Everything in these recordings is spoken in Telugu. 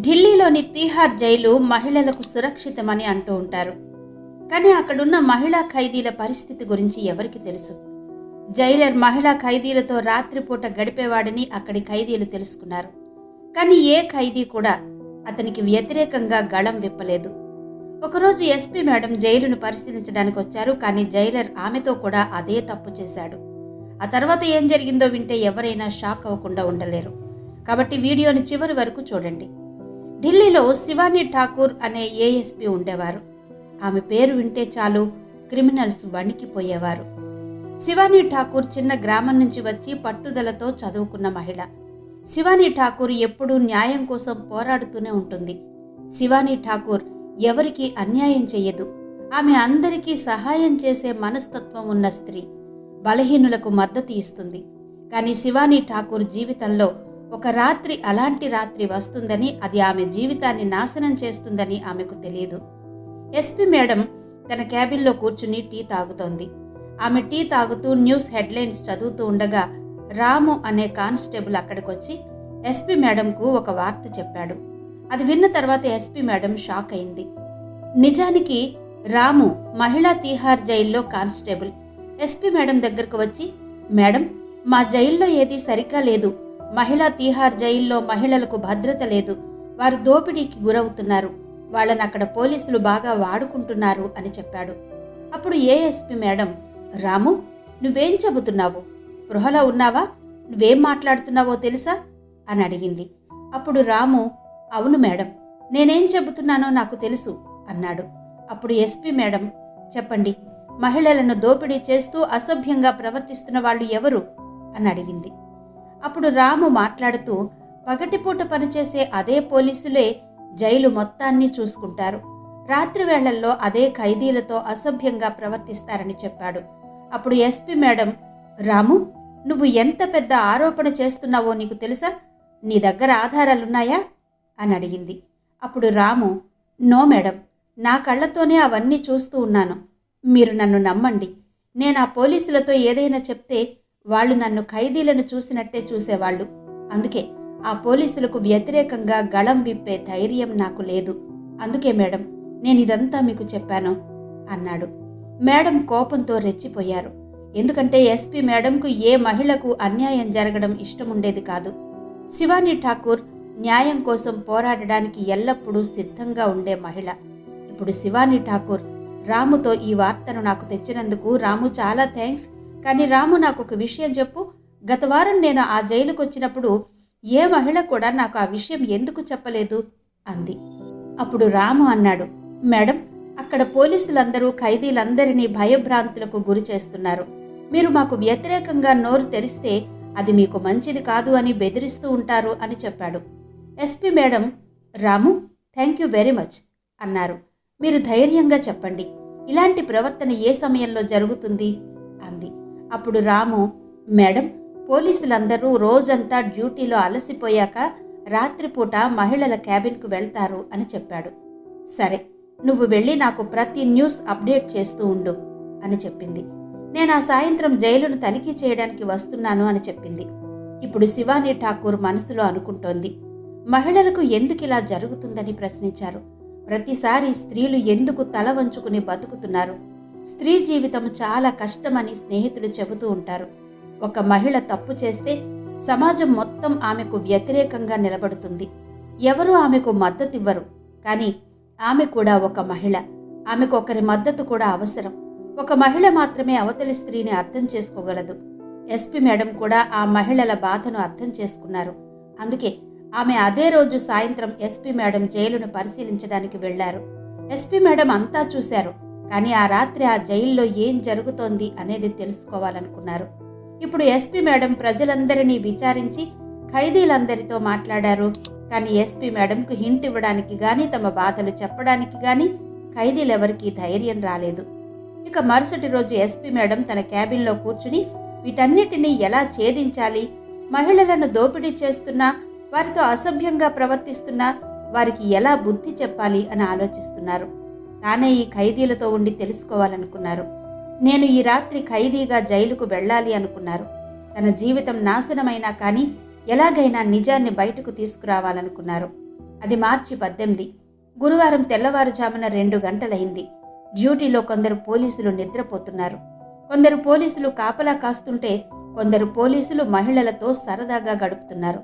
ఢిల్లీలోని తీహార్ జైలు మహిళలకు సురక్షితమని అంటూ ఉంటారు. కానీ అక్కడున్న మహిళా ఖైదీల పరిస్థితి గురించి ఎవరికి తెలుసు? జైలర్ మహిళా ఖైదీలతో రాత్రిపూట గడిపేవాడని అక్కడి ఖైదీలు తెలుసుకున్నారు. కానీ ఏ ఖైదీ కూడా అతనికి వ్యతిరేకంగా గళం విప్పలేదు. ఒకరోజు ఎస్పీ మేడం జైలును పరిశీలించడానికి వచ్చారు కానీ జైలర్ ఆమెతో కూడా అదే తప్పు చేశాడు. ఆ తర్వాత ఏం జరిగిందో వింటే ఎవరైనా షాక్ అవ్వకుండా ఉండలేరు. కాబట్టి వీడియోని చివరి వరకు చూడండి. ఢిల్లీలో శివానీ ఠాకూర్ అనే ఏఎస్పీ ఉండేవారు. ఆమె పేరు వింటే చాలు క్రిమినల్స్ వణికిపోయేవారు. శివానీ ఠాకూర్ చిన్న గ్రామం నుంచి వచ్చి పట్టుదలతో చదువుకున్న మహిళ. శివానీ ఠాకూర్ ఎప్పుడూ న్యాయం కోసం పోరాడుతూనే ఉంటుంది. శివానీ ఠాకూర్ ఎవరికీ అన్యాయం చెయ్యదు. ఆమె అందరికీ సహాయం చేసే మనస్తత్వం ఉన్న స్త్రీ. బలహీనులకు మద్దతు ఇస్తుంది. కానీ శివానీ ఠాకూర్ జీవితంలో ఒక రాత్రి అలాంటి రాత్రి వస్తుందని అది ఆమె జీవితాన్ని నాశనం చేస్తుందని ఆమెకు తెలియదు. ఎస్పీ మేడం తన క్యాబిన్లో కూర్చుని టీ తాగుతోంది. ఆమె టీ తాగుతూ న్యూస్ హెడ్లైన్స్ చదువుతూ ఉండగా రాము అనే కానిస్టేబుల్ అక్కడికొచ్చి ఎస్పీ మేడంకు ఒక వార్త చెప్పాడు. అది విన్న తర్వాత ఎస్పీ మేడం షాక్ అయింది. నిజానికి రాము మహిళా తీహార్ జైల్లో కానిస్టేబుల్. ఎస్పీ మేడం దగ్గరకు వచ్చి మేడం మా జైల్లో ఏదీ సరిగ్గా లేదు. మహిళా తీహార్ జైల్లో మహిళలకు భద్రత లేదు. వారు దోపిడీకి గురవుతున్నారు. వాళ్ళని అక్కడ పోలీసులు బాగా వాడుకుంటున్నారు అని చెప్పాడు. అప్పుడు ఏఎస్పి మేడం రాము నువ్వేం చెబుతున్నావు? స్పృహలో ఉన్నావా? నువ్వేం మాట్లాడుతున్నావో తెలుసా? అని అడిగింది. అప్పుడు రాము అవును మేడం నేనేం చెబుతున్నానో నాకు తెలుసు అన్నాడు. అప్పుడు ఎస్పి మేడం చెప్పండి మహిళలను దోపిడీ చేస్తూ అసభ్యంగా ప్రవర్తిస్తున్న వాళ్ళు ఎవరు? అని అడిగింది. అప్పుడు రాము మాట్లాడుతూ పగటిపూట పనిచేసే అదే పోలీసులే జైలు మొత్తాన్ని చూసుకుంటారు. రాత్రి వేళల్లో అదే ఖైదీలతో అసభ్యంగా ప్రవర్తిస్తారని చెప్పాడు. అప్పుడు ఎస్పీ మేడం రాము నువ్వు ఎంత పెద్ద ఆరోపణ చేస్తున్నావో నీకు తెలుసా? నీ దగ్గర ఆధారాలున్నాయా? అని అడిగింది. అప్పుడు రాము నో మేడం నా కళ్ళతోనే అవన్నీ చూస్తూ ఉన్నాను. మీరు నన్ను నమ్మండి. నేను ఆ పోలీసులతో ఏదైనా చెప్తే వాళ్ళు నన్ను ఖైదీలను చూసినట్టే చూసేవాళ్ళు. అందుకే ఆ పోలీసులకు వ్యతిరేకంగా గళం విప్పే ధైర్యం నాకు లేదు. అందుకే మేడం నేను ఇదంతా మీకు చెప్పాను అన్నాడు. మేడం కోపంతో రెచ్చిపోయారు. ఎందుకంటే ఎస్పీ మేడంకు ఏ మహిళకు అన్యాయం జరగడం ఇష్టం ఉండేది కాదు. శివానీ ఠాకూర్ న్యాయం కోసం పోరాడడానికి ఎల్లప్పుడూ సిద్ధంగా ఉండే మహిళ. ఇప్పుడు శివానీ ఠాకూర్ రాముతో ఈ వార్తను నాకు తెచ్చినందుకు రాము చాలా థ్యాంక్స్ కానీ రాము నాకు ఒక విషయం చెప్పు. గత వారం నేను ఆ జైలుకు వచ్చినప్పుడు ఏ మహిళ కూడా నాకు ఆ విషయం ఎందుకు చెప్పలేదు? అంది. అప్పుడు రాము అన్నాడు మేడం అక్కడ పోలీసులందరూ ఖైదీలందరినీ భయభ్రాంతులకు గురి చేస్తున్నారు. మీరు మాకు వ్యతిరేకంగా నోరు తెరిస్తే అది మీకు మంచిది కాదు అని బెదిరిస్తూ ఉంటారు అని చెప్పాడు. SP madam Ramu thank you very much అన్నారు. మీరు ధైర్యంగా చెప్పండి. ఇలాంటి ప్రవర్తన ఏ సమయంలో జరుగుతుంది? అంది. అప్పుడు రాము మేడం పోలీసులందరూ రోజంతా డ్యూటీలో అలసిపోయాక రాత్రిపూట మహిళల క్యాబిన్కు వెళ్తారు అని చెప్పాడు. సరే నువ్వు వెళ్ళి నాకు ప్రతి న్యూస్ అప్డేట్ చేస్తూ ఉండు అని చెప్పింది. నేను ఆ సాయంత్రం జైలును తనిఖీ చేయడానికి వస్తున్నాను అని చెప్పింది. ఇప్పుడు శివానీ ఠాకూర్ మనసులో అనుకుంటోంది. మహిళలకు ఎందుకు ఇలా జరుగుతుందని ప్రశ్నించారు? ప్రతిసారి స్త్రీలు ఎందుకు తల వంచుకుని బతుకుతున్నారు? స్త్రీ జీవితం చాలా కష్టమని స్నేహితులు చెబుతూ ఉంటారు. ఒక మహిళ తప్పు చేస్తే సమాజం మొత్తం ఆమెకు వ్యతిరేకంగా నిలబడుతుంది. ఎవరూ ఆమెకు మద్దతివ్వరు. కానీ ఆమె కూడా ఒక మహిళ. ఆమెకు ఒకరి మద్దతు కూడా అవసరం. ఒక మహిళ మాత్రమే అవతలి స్త్రీని అర్థం చేసుకోగలదు. ఎస్పీ మేడం కూడా ఆ మహిళల బాధను అర్థం చేసుకున్నారు. అందుకే ఆమె అదే రోజు సాయంత్రం ఎస్పీ మేడం జైలును పరిశీలించడానికి వెళ్ళారు ఎస్పీ మేడం అంతా చూశారు. కానీ ఆ రాత్రి ఆ జైల్లో ఏం జరుగుతోంది అనేది తెలుసుకోవాలనుకున్నారు. ఇప్పుడు ఎస్పీ మేడం ప్రజలందరినీ విచారించి ఖైదీలందరితో మాట్లాడారు. కానీ ఎస్పీ మేడంకు హింట్ ఇవ్వడానికి కానీ తమ బాధలు చెప్పడానికి కానీ ఖైదీలెవరికీ ధైర్యం రాలేదు. ఇక మరుసటి రోజు ఎస్పీ మేడం తన క్యాబిన్లో కూర్చుని వీటన్నిటినీ ఎలా ఛేదించాలి? మహిళలను దోపిడీ చేస్తున్నా వారితో అసభ్యంగా ప్రవర్తిస్తున్నా వారికి ఎలా బుద్ధి చెప్పాలి అని ఆలోచిస్తున్నారు. తానే ఈ ఖైదీలతో ఉండి తెలుసుకోవాలనుకున్నారు. నేను ఈ రాత్రి ఖైదీగా జైలుకు వెళ్ళాలి అనుకున్నారు. తన జీవితం నాశనమైనా కానీ ఎలాగైనా నిజాన్ని బయటకు తీసుకురావాలనుకున్నారు. అది మార్చి పద్దెనిమిది. గురువారం తెల్లవారుజామున రెండు గంటలైంది. డ్యూటీలో కొందరు పోలీసులు నిద్రపోతున్నారు. కొందరు పోలీసులు కాపలా కాస్తుంటే కొందరు పోలీసులు మహిళలతో సరదాగా గడుపుతున్నారు.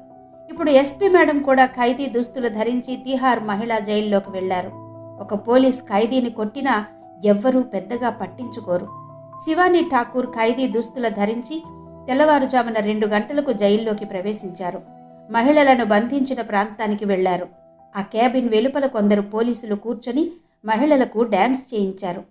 ఇప్పుడు ఎస్పీ మేడం కూడా ఖైదీ దుస్తులు ధరించి తిహార్ మహిళా జైల్లోకి వెళ్ళారు ఒక పోలీస్ ఖైదీని కొట్టినా ఎవ్వరూ పెద్దగా పట్టించుకోరు. శివానీ ఠాకూర్ ఖైదీ దుస్తులు ధరించి తెల్లవారుజామున రెండు గంటలకు జైల్లోకి ప్రవేశించారు. మహిళలను బంధించిన ప్రాంతానికి వెళ్ళారు. ఆ క్యాబిన్ వెలుపల కొందరు పోలీసులు కూర్చొని మహిళలకు డ్యాన్స్ చేయించారు.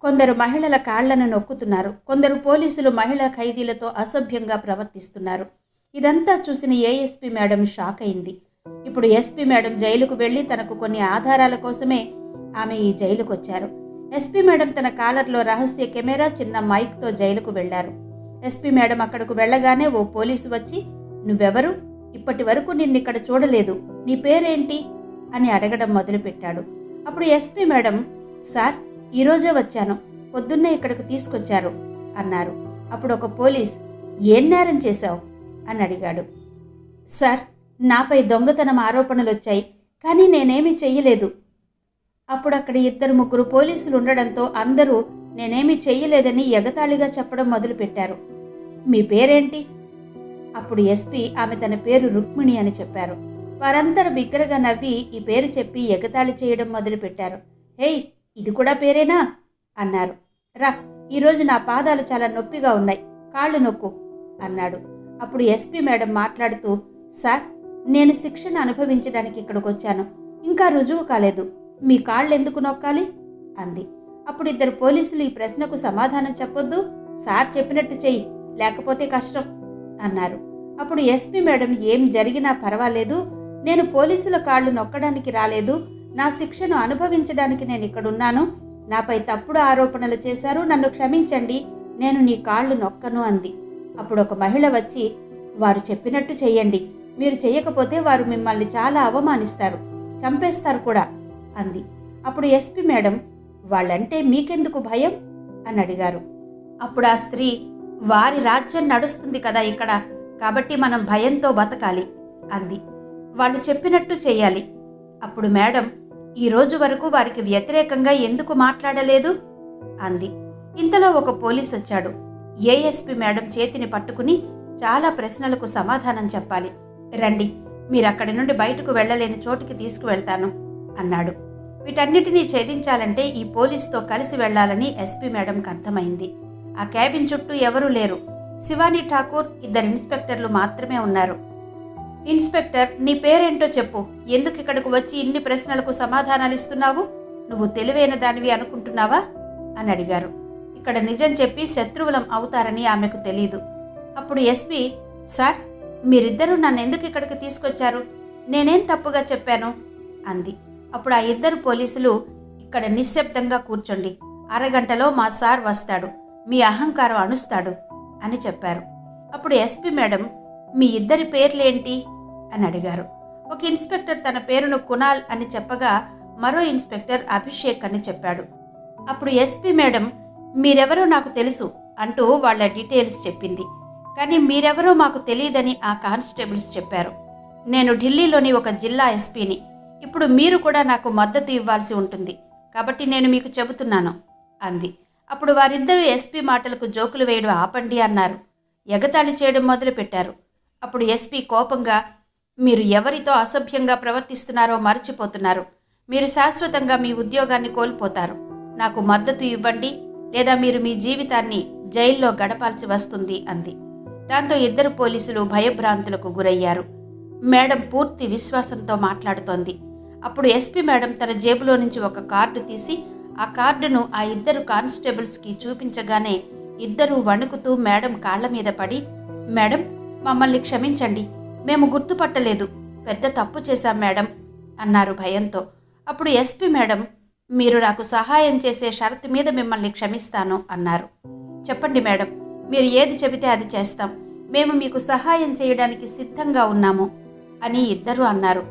కొందరు మహిళల కాళ్ళను నొక్కుతున్నారు. కొందరు పోలీసులు మహిళా ఖైదీలతో అసభ్యంగా ప్రవర్తిస్తున్నారు. ఇదంతా చూసిన ఏఎస్పీ మేడం షాక్ అయింది ఇప్పుడు ఎస్పీ మేడం జైలుకు వెళ్ళి తనకు కొన్ని ఆధారాల కోసమే ఆమె ఈ జైలుకు వచ్చారు ఎస్పీ మేడం తన కాలర్లో రహస్య కెమెరా చిన్న మైక్తో జైలుకు వెళ్ళారు ఎస్పీ మేడం అక్కడకు వెళ్ళగానే ఓ పోలీసు వచ్చి నువ్వెవరు? ఇప్పటి వరకు నిన్నిక్కడ చూడలేదు. నీ పేరేంటి? అని అడగడం మొదలుపెట్టాడు. అప్పుడు ఎస్పీ మేడం సార్ ఈరోజే వచ్చాను. పొద్దున్నే ఇక్కడికి తీసుకొచ్చారు అన్నారు. అప్పుడు ఒక పోలీస్ ఏం నేరం చేశావు? అని అడిగాడు. సార్ నాపై దొంగతనం ఆరోపణలు వచ్చాయి కానీ నేనేమీ చెయ్యలేదు. అప్పుడు అక్కడ ఇద్దరు ముగ్గురు పోలీసులు ఉండడంతో అందరూ నేనేమీ చెయ్యలేదని ఎగతాళిగా చెప్పడం మొదలుపెట్టారు. మీ పేరేంటి? అప్పుడు ఎస్పీ ఆమె తన పేరు రుక్మిణి అని చెప్పారు. వారందరూ బిగ్గరగా నవ్వి ఈ పేరు చెప్పి ఎగతాళి చేయడం మొదలుపెట్టారు. హేయ్ ఇది కూడా పేరేనా? అన్నారు. రా ఈరోజు నా పాదాలు చాలా నొప్పిగా ఉన్నాయి కాళ్ళు నొక్కు అన్నాడు. అప్పుడు ఎస్పీ మేడం మాట్లాడుతూ సార్ నేను శిక్షణ అనుభవించడానికి ఇక్కడికి వచ్చాను ఇంకా రుజువు కాలేదు. మీ కాళ్ళు ఎందుకు నొక్కాలి? అంది. అప్పుడు ఇద్దరు పోలీసులు ఈ ప్రశ్నకు సమాధానం చెప్పొద్దు. సార్ చెప్పినట్టు చెయ్యి. లేకపోతే కష్టం అన్నారు. అప్పుడు ఎస్పీ మేడం ఏం జరిగినా పర్వాలేదు. నేను పోలీసుల కాళ్ళు నొక్కడానికి రాలేదు. నా శిక్షను అనుభవించడానికి నేను ఇక్కడున్నాను. నాపై తప్పుడు ఆరోపణలు చేశారు. నన్ను క్షమించండి. నేను నీ కాళ్ళు నొక్కను అంది. అప్పుడు ఒక మహిళ వచ్చి వారు చెప్పినట్టు చెయ్యండి. మీరు చేయకపోతే వారు మిమ్మల్ని చాలా అవమానిస్తారు చంపేస్తారు కూడా అంది. అప్పుడు ఎస్పీ మేడం వాళ్ళంటే మీకెందుకు భయం? అని అడిగారు. అప్పుడు ఆ స్త్రీ వారి రాజ్యం నడుస్తుంది కదా ఇక్కడ కాబట్టి మనం భయంతో బతకాలి అంది. వాళ్ళు చెప్పినట్టు చేయాలి. అప్పుడు మేడం ఈ రోజు వరకు వారికి వ్యతిరేకంగా ఎందుకు మాట్లాడలేదు? అంది. ఇంతలో ఒక పోలీస్ వచ్చాడు. ఏఎస్పి మేడం చేతిని పట్టుకుని చాలా ప్రశ్నలకు సమాధానం చెప్పాలి. రండి మీరు అక్కడి నుండి బయటకు వెళ్ళలేని చోటుకి తీసుకువెళ్తాను అన్నాడు. వీటన్నిటినీ ఛేదించాలంటే ఈ పోలీసుతో కలిసి వెళ్ళాలని ఎస్పీ మేడంకి అర్థమైంది. ఆ క్యాబిన్ చుట్టూ ఎవరూ లేరు. శివానీ ఠాకూర్ ఇద్దరు ఇన్స్పెక్టర్లు మాత్రమే ఉన్నారు. ఇన్స్పెక్టర్ నీ పేరేంటో చెప్పు. ఎందుకు ఇక్కడకు వచ్చి ఇన్ని ప్రశ్నలకు సమాధానాలు ఇస్తున్నావు? నువ్వు తెలివైన దానివి అనుకుంటున్నావా? అని అడిగారు. ఇక్కడ నిజం చెప్పి శత్రువులం అవుతారని ఆమెకు తెలీదు. అప్పుడు ఎస్పీ సార్ మీరిద్దరూ నన్ను ఎందుకు ఇక్కడికి తీసుకొచ్చారు? నేనేం తప్పుగా చెప్పాను? అంది. అప్పుడు ఆ ఇద్దరు పోలీసులు ఇక్కడ నిశ్శబ్దంగా కూర్చోండి. అరగంటలో మా సార్ వస్తాడు. మీ అహంకారం అణుస్తాడు అని చెప్పారు. అప్పుడు ఎస్పీ మేడం మీ ఇద్దరి పేర్లేంటి? అని అడిగారు. ఒక ఇన్స్పెక్టర్ తన పేరును కునాల్ అని చెప్పగా మరో ఇన్స్పెక్టర్ అభిషేక్ అని చెప్పాడు. అప్పుడు ఎస్పీ మేడం మీరెవరో నాకు తెలుసు అంటూ వాళ్ళ డీటెయిల్స్ చెప్పింది. కానీ మీరెవరో మాకు తెలియదని ఆ కానిస్టేబుల్స్ చెప్పారు. నేను ఢిల్లీలోని ఒక జిల్లా ఎస్పీని. ఇప్పుడు మీరు కూడా నాకు మద్దతు ఇవ్వాల్సి ఉంటుంది. కాబట్టి నేను మీకు చెబుతున్నాను అంది. అప్పుడు వారిద్దరూ ఎస్పీ మాటలకు జోకులు వేయడం ఆపండి అన్నారు. ఎగతాళి చేయడం మొదలుపెట్టారు. అప్పుడు ఎస్పీ కోపంగా మీరు ఎవరితో అసభ్యంగా ప్రవర్తిస్తున్నారో మర్చిపోతున్నారు. మీరు శాశ్వతంగా మీ ఉద్యోగాన్ని కోల్పోతారు. నాకు మద్దతు ఇవ్వండి లేదా మీరు మీ జీవితాన్ని జైల్లో గడపాల్సి వస్తుంది అంది. దాంతో ఇద్దరు పోలీసులు భయభ్రాంతులకు గురయ్యారు. మేడం పూర్తి విశ్వాసంతో మాట్లాడుతోంది. అప్పుడు ఎస్పీ మేడం తన జేబులో నుంచి ఒక కార్డు తీసి ఆ కార్డును ఆ ఇద్దరు కానిస్టేబుల్స్కి చూపించగానే ఇద్దరూ వణుకుతూ మేడం కాళ్ళ మీద పడి మేడం మమ్మల్ని క్షమించండి. మేము గుర్తుపట్టలేదు. పెద్ద తప్పు చేశాం మేడం అన్నారు భయంతో. అప్పుడు ఎస్పీ మేడం మీరు నాకు సహాయం చేసే షరతు మీద మిమ్మల్ని క్షమిస్తాను అన్నారు. చెప్పండి మేడం మీరు ఏది చెబితే అది చేస్తాం. మేము మీకు సహాయం చేయడానికి సిద్ధంగా ఉన్నాము అని ఇద్దరు అన్నారు.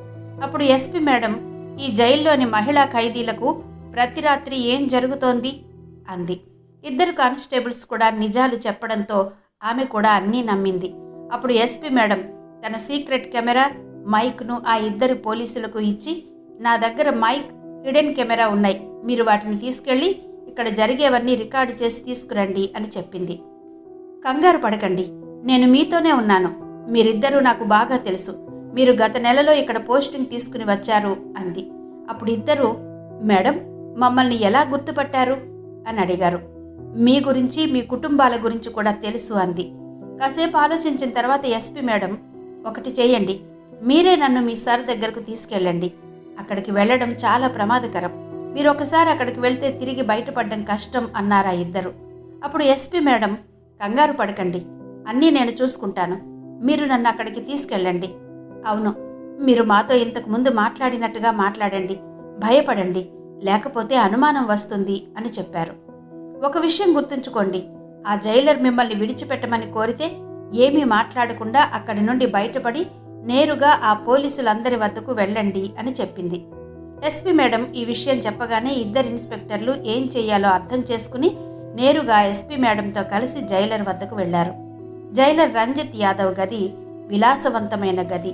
అప్పుడు ఎస్పీ మేడం ఈ జైల్లోని మహిళా ఖైదీలకు ప్రతి రాత్రి ఏం జరుగుతోంది? అంది. ఇద్దరు కానిస్టేబుల్స్ కూడా నిజాలు చెప్పడంతో ఆమె కూడా అన్నీ నమ్మింది. అప్పుడు ఎస్పీ మేడం తన సీక్రెట్ కెమెరా మైక్ను ఆ ఇద్దరు పోలీసులకు ఇచ్చి నా దగ్గర మైక్ హిడెన్ కెమెరా ఉన్నాయి. మీరు వాటిని తీసుకెళ్ళి ఇక్కడ జరిగేవన్నీ రికార్డు చేసి తీసుకురండి అని చెప్పింది. కంగారు పడకండి. నేను మీతోనే ఉన్నాను. మీరిద్దరూ నాకు బాగా తెలుసు. మీరు గత నెలలో ఇక్కడ పోస్టింగ్ తీసుకుని వచ్చారు అంది. అప్పుడు ఇద్దరు మేడం మమ్మల్ని ఎలా గుర్తుపట్టారు? అని అడిగారు. మీ గురించి మీ కుటుంబాల గురించి కూడా తెలుసు అంది. కాసేపు ఆలోచించిన తర్వాత ఎస్పీ మేడం ఒకటి చేయండి. మీరే నన్ను మీ సార్ దగ్గరకు తీసుకెళ్ళండి. అక్కడికి వెళ్ళడం చాలా ప్రమాదకరం. మీరు ఒకసారి అక్కడికి వెళ్తే తిరిగి బయటపడడం కష్టం అన్నారా ఇద్దరు. అప్పుడు ఎస్పీ మేడం కంగారు పడకండి. అన్నీ నేను చూసుకుంటాను. మీరు నన్ను అక్కడికి తీసుకెళ్ళండి. అవును మీరు మాతో ఇంతకు ముందు మాట్లాడినట్టుగా మాట్లాడండి. భయపడండి. లేకపోతే అనుమానం వస్తుంది అని చెప్పారు. ఒక విషయం గుర్తుంచుకోండి. ఆ జైలర్ మిమ్మల్ని విడిచిపెట్టమని కోరితే ఏమీ మాట్లాడకుండా అక్కడి నుండి బయటపడి నేరుగా ఆ పోలీసులందరి వద్దకు వెళ్ళండి అని చెప్పింది. ఎస్పీ మేడం ఈ విషయం చెప్పగానే ఇద్దరు ఇన్స్పెక్టర్లు ఏం చేయాలో అర్థం చేసుకుని నేరుగా ఎస్పీ మేడంతో కలిసి జైలర్ వద్దకు వెళ్ళారు. జైలర్ రంజిత్ యాదవ్ గది విలాసవంతమైన గది.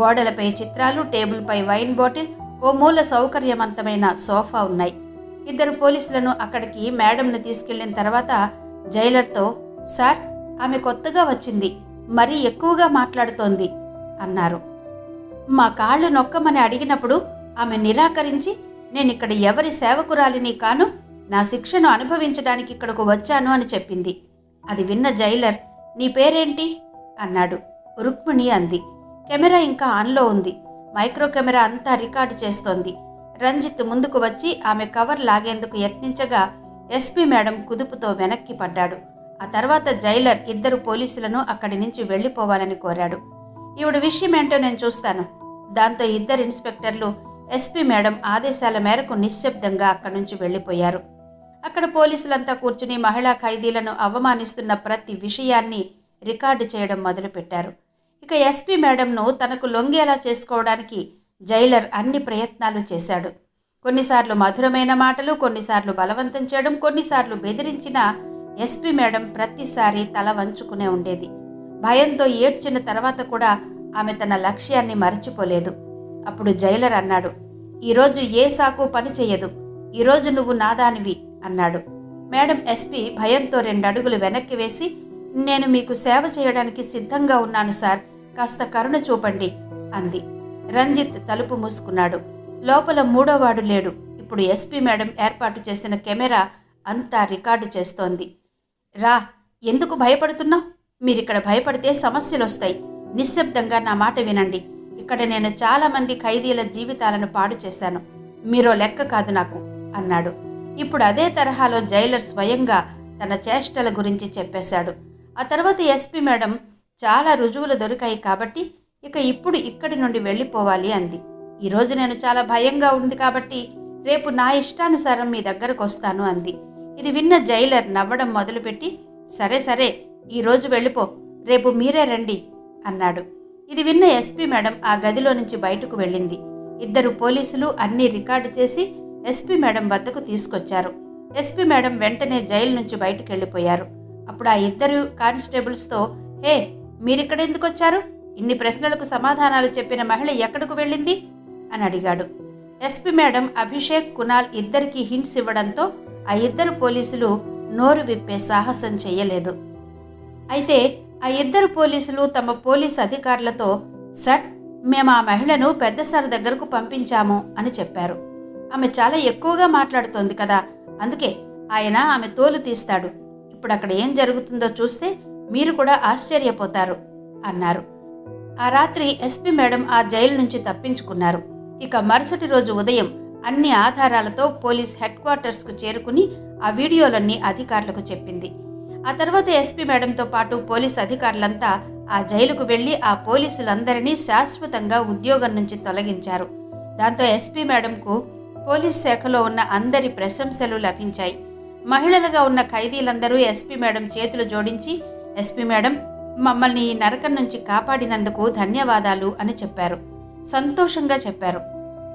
గోడలపై చిత్రాలు టేబుల్పై వైన్ బాటిల్ ఓ మూల సౌకర్యవంతమైన సోఫా ఉన్నాయి. ఇద్దరు పోలీసులను అక్కడికి మేడంను తీసుకెళ్ళిన తర్వాత జైలర్తో సార్ ఆమె కొత్తగా వచ్చింది. మరీ ఎక్కువగా మాట్లాడుతోంది అన్నారు. మా కాళ్ళు నొక్కమని అడిగినప్పుడు ఆమె నిరాకరించి నేను ఇక్కడ ఎవరి సేవకురాలిని కాను నా శిక్షను అనుభవించడానికి ఇక్కడకు వచ్చాను అని చెప్పింది. అది విన్న జైలర్ నీ పేరేంటి? అన్నాడు. రుక్మిణి అంది. కెమెరా ఇంకా ఆన్లో ఉంది. మైక్రో కెమెరా అంతా రికార్డు చేస్తోంది. రంజిత్ ముందుకు వచ్చి ఆమె కవర్ లాగేందుకు యత్నించగా ఎస్పీ మేడం కుదుపుతో వెనక్కి పడ్డాడు. ఆ తర్వాత జైలర్ ఇద్దరు పోలీసులను అక్కడి నుంచి వెళ్ళిపోవాలని కోరాడు. ఈవిడ విషయం ఏంటో నేను చూస్తాను. దాంతో ఇద్దరు ఇన్స్పెక్టర్లు ఎస్పీ మేడం ఆదేశాల మేరకు నిశ్శబ్దంగా అక్కడి నుంచి వెళ్ళిపోయారు. అక్కడ పోలీసులంతా కూర్చుని మహిళా ఖైదీలను అవమానిస్తున్న ప్రతి విషయాన్ని రికార్డు చేయడం మొదలుపెట్టారు. ఇక ఎస్పీ మేడంను తనకు లొంగేలా చేసుకోవడానికి జైలర్ అన్ని ప్రయత్నాలు చేశాడు. కొన్నిసార్లు మధురమైన మాటలు కొన్నిసార్లు బలవంతం చేయడం కొన్నిసార్లు బెదిరించిన ఎస్పీ మేడం ప్రతిసారి తల వంచుకునే ఉండేది. భయంతో ఏడ్చిన తర్వాత కూడా ఆమె తన లక్ష్యాన్ని మరచిపోలేదు. అప్పుడు జైలర్ అన్నాడు ఈరోజు ఏ సాకు పని చేయదు ఈరోజు నువ్వు నాదానివి. అన్నాడు. మేడం ఎస్పీ భయంతో రెండు అడుగులు వెనక్కి వేసి నేను మీకు సేవ చేయడానికి సిద్ధంగా ఉన్నాను సార్ కాస్త కరుణ చూపండి అంది. రంజిత్ తలుపు మూసుకున్నాడు. లోపల మూడోవాడు లేడు. ఇప్పుడు ఎస్పీ మేడం ఏర్పాటు చేసిన కెమెరా అంతా రికార్డు చేస్తోంది. రా ఎందుకు భయపడుతున్నావు? మీరిక్కడ భయపడితే సమస్యలు వస్తాయి నిశ్శబ్దంగా నా మాట వినండి. ఇక్కడ నేను చాలామంది ఖైదీల జీవితాలను పాడు చేశాను. మీరో లెక్క కాదు నాకు అన్నాడు. ఇప్పుడు అదే తరహాలో జైలర్ స్వయంగా తన చేష్టల గురించి చెప్పేశాడు. ఆ తర్వాత ఎస్పీ మేడం చాలా రుజువులు దొరికాయి కాబట్టి ఇక ఇప్పుడు ఇక్కడి నుండి వెళ్ళిపోవాలి అంది. ఈరోజు నేను చాలా భయంగా ఉంది కాబట్టి రేపు నా ఇష్టానుసారం మీ దగ్గరకు వస్తాను అంది. ఇది విన్న జైలర్ నవ్వడం మొదలుపెట్టి సరే సరే ఈరోజు వెళ్ళిపో రేపు మీరే రండి అన్నాడు. ఇది విన్న ఎస్పీ మేడం ఆ గదిలో నుంచి బయటకు వెళ్ళింది. ఇద్దరు పోలీసులు అన్నీ రికార్డు చేసి ఎస్పీ మేడం వద్దకు తీసుకొచ్చారు. ఎస్పీ మేడం వెంటనే జైలు నుంచి బయటకు వెళ్ళిపోయారు అప్పుడు ఆ ఇద్దరు కానిస్టేబుల్స్తో హే మీరిక్కడ ఎందుకు వచ్చారు? ఇన్ని ప్రశ్నలకు సమాధానాలు చెప్పిన మహిళ ఎక్కడకు వెళ్ళింది? అని అడిగాడు. ఎస్పీ మేడం అభిషేక్ కునాల్ ఇద్దరికి హింట్స్ ఇవ్వడంతో ఆ ఇద్దరు పోలీసులు నోరు విప్పే సాహసం చేయలేదు. అయితే ఆ ఇద్దరు పోలీసులు తమ పోలీస్ అధికారులతో సార్ మేము ఆ మహిళను పెద్ద సార్ దగ్గరకు పంపించాము అని చెప్పారు. ఆమె చాలా ఎక్కువగా మాట్లాడుతోంది కదా. అందుకే ఆయన ఆమె తోలు తీస్తాడు. ఇప్పుడు అక్కడ ఏం జరుగుతుందో చూస్తే మీరు కూడా ఆశ్చర్యపోతారు అన్నారు. ఆ రాత్రి ఎస్పీ మేడం ఆ జైలు నుంచి తప్పించుకున్నారు. ఇక మరుసటి రోజు ఉదయం అన్ని ఆధారాలతో పోలీస్ హెడ్ క్వార్టర్స్కు చేరుకుని ఆ వీడియోలన్నీ అధికారులకు చెప్పింది. ఆ తర్వాత ఎస్పీ మేడంతో పాటు పోలీస్ అధికారులంతా ఆ జైలుకు వెళ్ళి ఆ పోలీసులందరినీ శాశ్వతంగా ఉద్యోగం నుంచి తొలగించారు. దాంతో ఎస్పీ మేడంకు పోలీస్ శాఖలో ఉన్న అందరి ప్రశంసలు లభించాయి. మహిళలుగా ఉన్న ఖైదీలందరూ ఎస్పీ మేడం చేతులు జోడించి ఎస్పీ మేడం మమ్మల్ని ఈ నరకం నుంచి కాపాడినందుకు ధన్యవాదాలు అని చెప్పారు. సంతోషంగా చెప్పారు.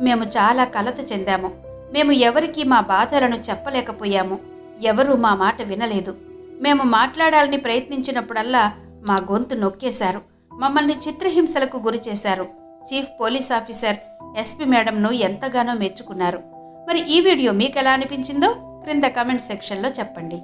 మేము చాలా కలత చెందాము. మేము ఎవరికీ మా బాధలను చెప్పలేకపోయాము. ఎవరూ మా మాట వినలేదు. మేము మాట్లాడాలని ప్రయత్నించినప్పుడల్లా మా గొంతు నొక్కేశారు. మమ్మల్ని చిత్రహింసలకు గురి చేశారు చీఫ్ పోలీస్ ఆఫీసర్ ఎస్పీ మేడంను ఎంతగానో మెచ్చుకున్నారు. మరి ఈ వీడియో మీకు ఎలా అనిపించిందో క్రింద కమెంట్ సెక్షన్లో చెప్పండి.